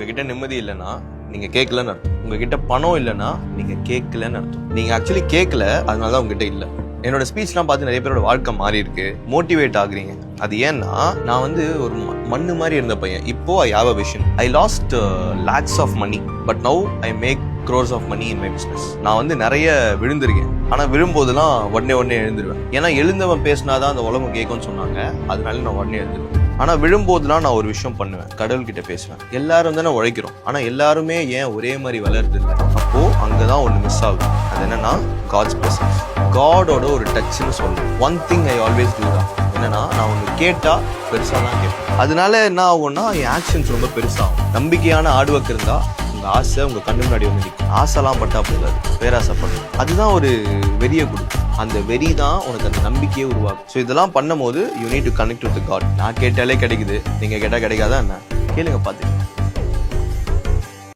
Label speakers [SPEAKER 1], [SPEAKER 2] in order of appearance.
[SPEAKER 1] உங்ககிட்ட நிம்மதி இல்லைன்னா நீங்க கேட்கலன்னு அர்த்தம். உங்ககிட்ட பணம் இல்லைன்னா நீங்க கேட்கலன்னு அர்த்தம். நீங்க ஆக்சுவலி கேட்கல அதனால தான் உங்ககிட்ட இல்லை. என்னோட ஸ்பீச்லாம் பார்த்து நிறைய பேரோட வாழ்க்கை மாறி இருக்கு. மோட்டிவேட் ஆகுறீங்க. அது ஏன்னா நான் வந்து ஒரு மண்ணு மாதிரி இருந்த பையன். இப்போ I have a vision I lost lakhs of money but now I make crores of money in my business நான் வந்து நிறைய விழுந்திருக்கேன். ஆனால் விழும்போதெல்லாம் உடனே உடனே எழுந்துருவேன். ஏன்னா எழுந்தவன் பேசினாதான் அந்த உலகம் கேட்கும்னு சொன்னாங்க. அதனால நான் உடனே எழுந்துருவேன். ஆனால் விழும்போதுலாம் நான் ஒரு விஷயம் பண்ணுவேன். கடவுள்கிட்ட பேசுவேன். எல்லாரும் தானே உழைக்கிறோம். ஆனால் எல்லாருமே ஏன் ஒரே மாதிரி வளருது இல்லை? அப்போது அங்கே தான் ஒன்று மிஸ் ஆகும். அது என்னன்னா காட்ஸ் பிரசன்ஸ் காடோட ஒரு டச்னு சொல்லுவேன் one thing I always do தான். என்னன்னா நான் ஒன்று கேட்டால் பெருசாக தான் கேட்பேன். அதனால என்ன ஆகும்னா என் ஆக்ஷன்ஸ் ரொம்ப பெருசாகும். நம்பிக்கையான ஹார்ட் ஒர்க் இருந்தால் உங்க ஆசை உங்க கண்ணு முன்னாடி வந்து நிற்கும் ஆசைலாம் பட்டா போகாது பேராசைப்படும் அதுதான் ஒரு வெறியை கொடுக்கும். அந்த வெறி தான் உனக்கு அந்த நம்பிக்கையை உருவாக்கும். ஸோ இதெல்லாம் பண்ணும்போது you need to connect with God நான் கேட்டாலே கிடைக்குது. நீங்க கேட்டால் கிடைக்காதா என்ன? கேளுங்க பார்த்துக்கலாம்